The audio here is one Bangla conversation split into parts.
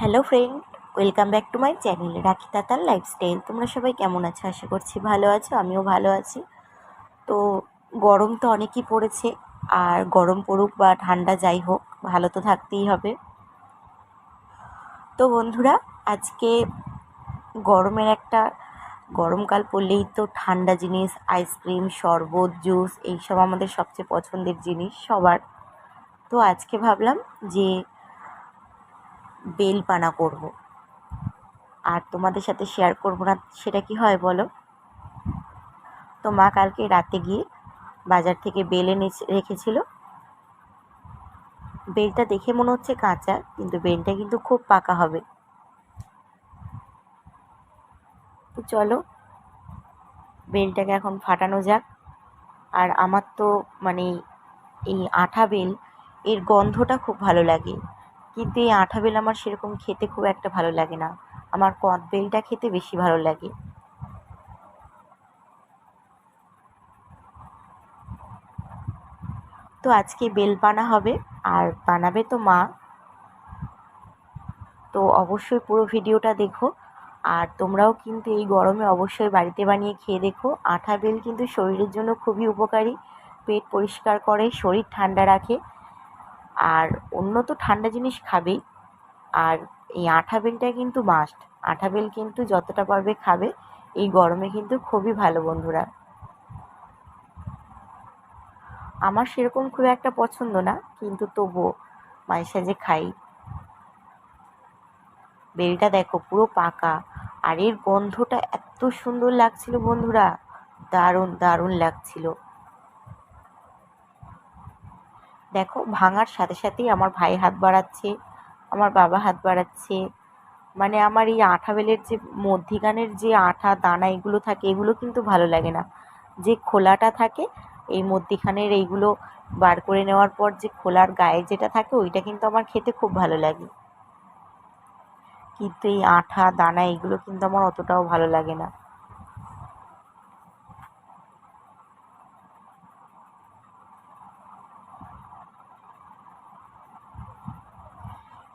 Hello friend welcome back to my channel Rakhi Tatar lifestyle তোমরা সবাই কেমন আছো? আশা করছি ভালো আছো, আমিও ভালো আছি। তো গরম তো অনেকই পড়েছে, আর গরম পড়ুক বা ঠান্ডা যাই হোক, ভালো তো থাকতেই হবে। তো বন্ধুরা, আজকে গরমের একটা, গরমকাল পড়লেই তো ঠান্ডা জিনিস আইসক্রিম শরবত জুস এইসব আমাদের সবচেয়ে পছন্দের জিনিস, সবার। তো আজকে ভাবলাম যে বেল পানা করব। আর তোমাদের সাথে শেয়ার করব না, সেটা কি হয় বলো? তো মা কালকে রাতে গিয়ে বাজার থেকে বেল এনে রেখেছিল। বেলটা দেখে মনে হচ্ছে কাঁচা, কিন্তু বেলটা কিন্তু খুব পাকা হবে। তো চলো, বেলটাকে এখন ফাটানো যাক। আর আমার তো মানে এই আঠা বেল, এর গন্ধটা খুব ভালো লাগে। কিন্তু এই আঠা বেল আমার সেরকম খেতে খুব একটা ভালো লাগে না। আমার কদ বেলটা খেতে বেশি ভালো লাগে। তো আজকে বেল বানা হবে, আর বানাবে তো মা। তো অবশ্যই পুরো ভিডিওটা দেখো, আর তোমরাও কিন্তু এই গরমে অবশ্যই বাড়িতে বানিয়ে খেয়ে দেখো। আঠা বেল কিন্তু শরীরের জন্য খুবই উপকারী। পেট পরিষ্কার করে, শরীর ঠান্ডা রাখে। আর অন্য তো ঠান্ডা জিনিস খাবেই। আর এই আঠা বেলটা কিন্তু মাস্ট আঠা বেল কিন্তু যতটা পারবে খাবে। এই গরমে কিন্তু খুবই ভালো বন্ধুরা। আমার সেরকম খুব একটা পছন্দ না, কিন্তু তবুও মাঝে সাঝে খাই। বেলটা দেখো পুরো পাকা। আর এর গন্ধটা এত সুন্দর লাগছিল বন্ধুরা। দারুণ দারুণ লাগছিল। দেখো, ভাঙার সাথে সাথেই আমার ভাই হাত বাড়াচ্ছে, আমার বাবা হাত বাড়াচ্ছে। মানে আমার এই আঠা বেলের যে মধ্যিখানের যে আঠা, দানা এগুলো থাকে, এগুলো কিন্তু ভালো লাগে না। যে খোলাটা থাকে, এই মধ্যিখানের এইগুলো বার করে নেওয়ার পর যে খোলার গায়ে যেটা থাকে, ওইটা কিন্তু আমার খেতে খুব ভালো লাগে। কিন্তু এই আঠা, দানা এগুলো কিন্তু আমার অতটাও ভালো লাগে না।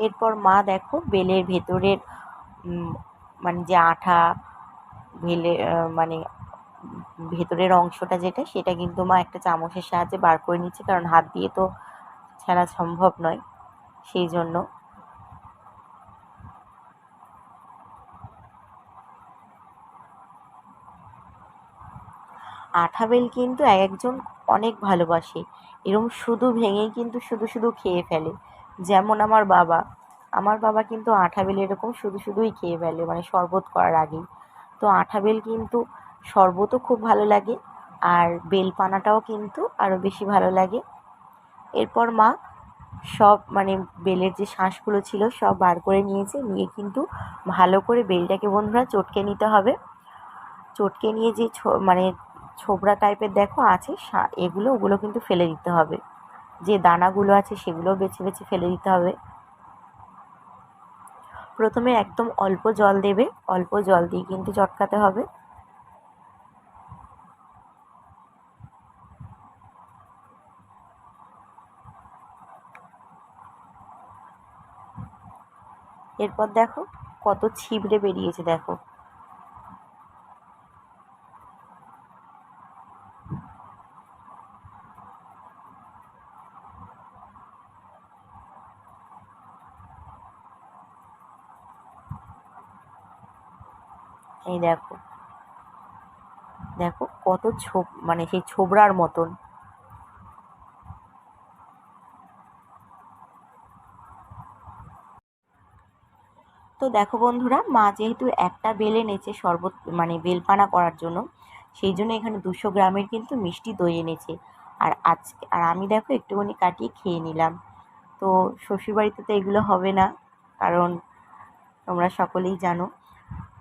এরপর মা দেখো বেলের ভেতরের মানে যে আঠা বেলে মানে ভেতরের অংশটা যেটা, সেটা কিন্তু মা একটা চামচের সাহায্যে বার করে নিচ্ছে, কারণ হাত দিয়ে তো ছাড়া সম্ভব নয়, সেই জন্য। আঠা বেল কিন্তু এক একজন অনেক ভালোবাসে, এরম শুধু ভেঙেই কিন্তু শুধু শুধু খেয়ে ফেলে। যেমন আমার বাবা আমার বাবা কিন্তু আঠা বেল এরকম শুধু শুধুই খেয়ে ফেলে মানে শরবত করার আগেই। তো আঠা বেল কিন্তু শরবতও খুব ভালো লাগে, আর বেল পানাটাও কিন্তু আরও বেশি ভালো লাগে। এরপর মা সব মানে বেলের যে শাঁসগুলো ছিল সব বার করে নিয়েছে, নিয়ে কিন্তু ভালো করে বেলটাকে বন্ধুরা চটকে নিতে হবে। চটকে নিয়ে যে মানে ছোবড়া টাইপের দেখো আছে এগুলো, ওগুলো কিন্তু ফেলে দিতে হবে। যে দানাগুলো আছে সেগুলো বেছে বেছে ফেলে দিতে হবে। প্রথমে একদম অল্প জল দেবে, অল্প জল দিয়ে কিন্তু চটকাতে হবে। এরপর দেখো কত ছিবড়ে বেরিয়েছে, দেখো। এই দেখো। দেখো কত ছোপ মানে সেই ছোবড়ার মতন। তো দেখো বন্ধুরা, মা যেহেতু একটা বেল এনেছে শরবত মানে বেলপানা করার জন্য, সেই জন্য এখানে দুশো গ্রামের কিন্তু মিষ্টি দই এনেছে। আর আজকে, আর আমি দেখো একটুখানি কাটিয়ে খেয়ে নিলাম। তো শ্বশুরবাড়িতে তো এগুলো হবে না, কারণ তোমরা সকলেই জানো।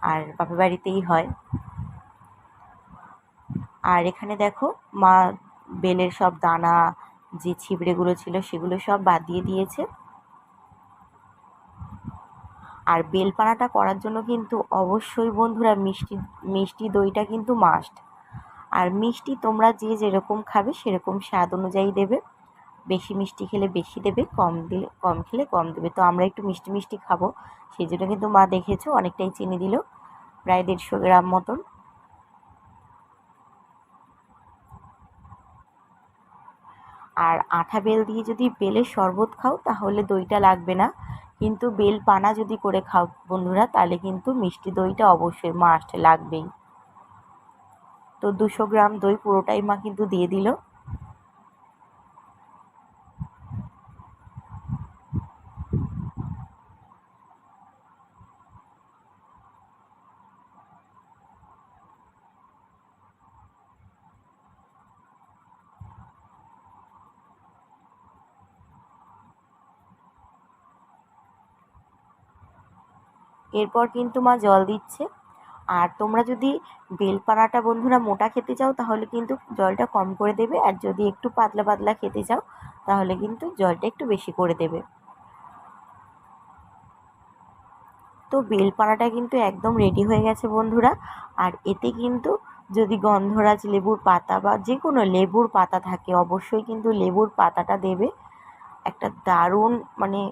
আর বাপের বাড়িতেই হয়। আর এখানে দেখো মা বেলের সব দানা, যে ছিবড়েগুলো ছিল সেগুলো সব বাদ দিয়ে দিয়েছে। আর বেলপানাটা করার জন্য কিন্তু অবশ্যই বন্ধুরা মিষ্টি মিষ্টি দইটা কিন্তু মাস্ট আর মিষ্টি তোমরা যে যেরকম খাবে সেরকম স্বাদ অনুযায়ী দেবে। বেশি মিষ্টি খেলে বেশি দেবে, কম দিলে, কম খেলে কম দেবে। তো আমরা একটু মিষ্টি মিষ্টি খাব। সেই জন্য কিন্তু মা দেখেছ অনেকটাই চিনি দিল, প্রায় দেড়শো গ্রাম মতন। আর আঠা বেল দিয়ে যদি বেলের শরবত খাও, তাহলে দইটা লাগবে না। কিন্তু বেল পানা যদি করে খাও বন্ধুরা, তাহলে কিন্তু মিষ্টি দইটা অবশ্যই মা মাস্ট লাগবেই। তো দুশো গ্রাম দই পুরোটাই মা কিন্তু দিয়ে দিল। এরপর কিন্তু মা জল দিচ্ছে। আর তোমরা যদি বেলপানাটা বন্ধুরা মোটা খেতে চাও, তাহলে কিন্তু জলটা কম করে দেবে। আর যদি একটু পাতলা পাতলা খেতে চাও, তাহলে কিন্তু জলটা একটু বেশি করে দেবে। তো বেলপানাটা কিন্তু একদম রেডি হয়ে গেছে বন্ধুরা। আর এতে কিন্তু যদি গন্ধরাজ লেবুর পাতা বা যে কোনো লেবুর পাতা থাকে, অবশ্যই কিন্তু লেবুর পাতাটা দেবে। একটা দারুণ মানে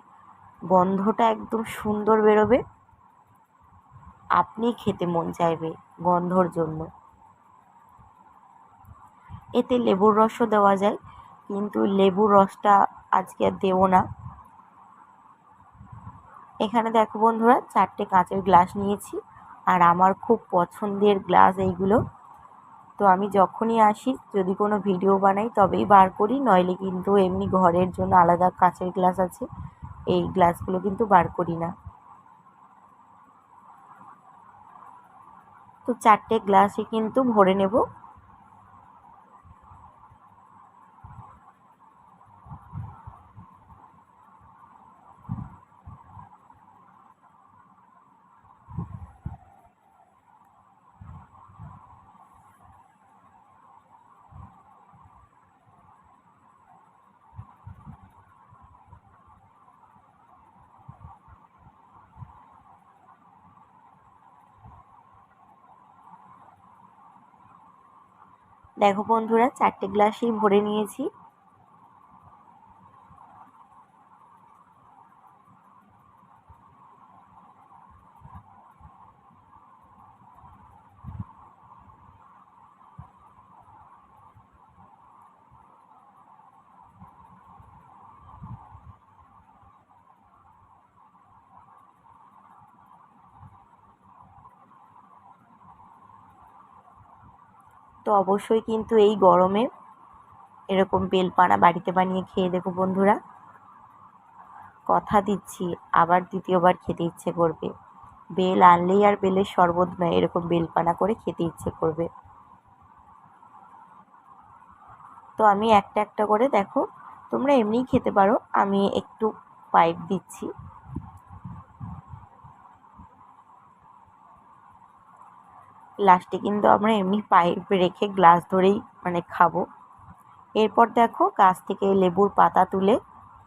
গন্ধটা একদম সুন্দর বেরোবে। আপনি খেতে মন চাইবে গন্ধর জন্য। এতে লেবুর রসও দেওয়া যায়, কিন্তু লেবুর রসটা আজকে আর দেবো না। এখানে দেখো বন্ধুরা, চারটে কাঁচের গ্লাস নিয়েছি, আর আমার খুব পছন্দের গ্লাস এইগুলো। তো আমি যখনই আসি, যদি কোনো ভিডিও বানাই তবেই বার করি, নইলে কিন্তু এমনি ঘরের জন্য আলাদা কাঁচের গ্লাস আছে, এই গ্লাসগুলো কিন্তু বার করি না। তো চারটে গ্লাসই কিন্তু ভরে নেব। দেখো বন্ধুরা চারটে গ্লাসই ভরে নিয়েছি। তো অবশ্যই কিন্তু এই গরমে এরকম বেলপানা বাড়িতে বানিয়ে খেয়ে দেখো বন্ধুরা। কথা দিচ্ছি, আবার দ্বিতীয়বার খেতে ইচ্ছে করবে। বেল আনলেই আর বেলের শরবত নয়, এরকম বেলপানা করে খেতে ইচ্ছে করবে। তো আমি একটা একটা করে দেখো, তোমরা এমনিই খেতে পারো, আমি একটু পাইপ দিচ্ছি। লাস্টে কিন্তু আমরা এমনি পাইপ রেখে গ্লাস ধরেই মানে খাব। এরপর দেখো গাছ থেকে লেবুর পাতা তুলে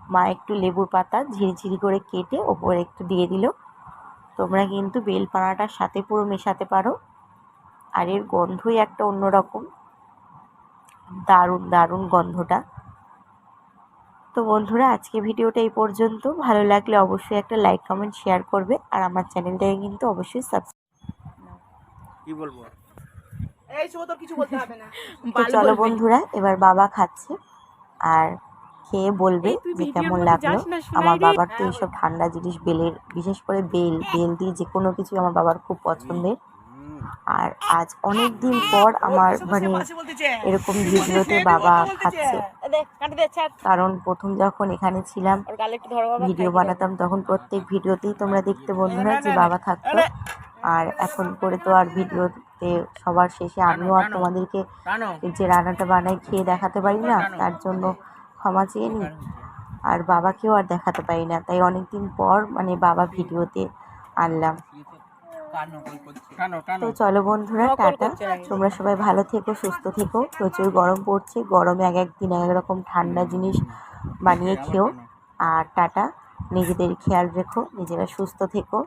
মা একটু লেবুর পাতা ঝিরিঝিরি করে কেটে ওপরে একটু দিয়ে দিল। তোমরা কিন্তু বেলপানাটার সাথে পুরো মেশাতে পারো। আর এর গন্ধই একটা অন্যরকম। দারুণ দারুণ গন্ধটা। তো বন্ধুরা, আজকে ভিডিওটা এই পর্যন্ত। ভালো লাগলে অবশ্যই একটা লাইক কমেন্ট শেয়ার করবে। আর আমার চ্যানেলটাকে কিন্তু অবশ্যই সাবস্ক্রাইব কি বলব? এই শুভ তোর কিছু বলতে হবে না। তো চলো বন্ধুরা এবার বাবা খাচ্ছে। আর খেয়ে বলবে যে কেমন লাগল। আমার বাবার তো হ্যাঁ, এইসব ঠান্ডা জিনিস বেলের বিশেষ করে বেল বেল দিয়ে যে কোনো কিছু আমার বাবার খুব পছন্দের। আর আজ অনেক দিন পর আমার মানে এরকম ভিডিওতে বাবা খাচ্ছে। কারণ প্রথম যখন এখানে ছিলাম ভিডিও বানাতাম তখন প্রত্যেক ভিডিওতেই তোমরা দেখতে বন্ধুরা যে বাবা থাকতো। আর এখন করে তো আর ভিডিওতে সবার শেষে আমিও আর তোমাদেরকে যে রান্নাটা বানাই খেয়ে দেখাতে পারি না তার জন্য ক্ষমা চেয়ে নিই। আর বাবাকেও আর দেখাতে পারি না তাই অনেক দিন পর মানে বাবা ভিডিওতে আনলাম। তো চলো বন্ধুরা টাটা। তোমরা সবাই ভালো থেকো সুস্থ থেকো। প্রচুর গরম পড়ছে গরমে এক একদিন এক এক রকম ঠান্ডা জিনিস বানিয়ে খেও। আর টাটা নিজেদের খেয়াল রেখো নিজেরা সুস্থ থেকো।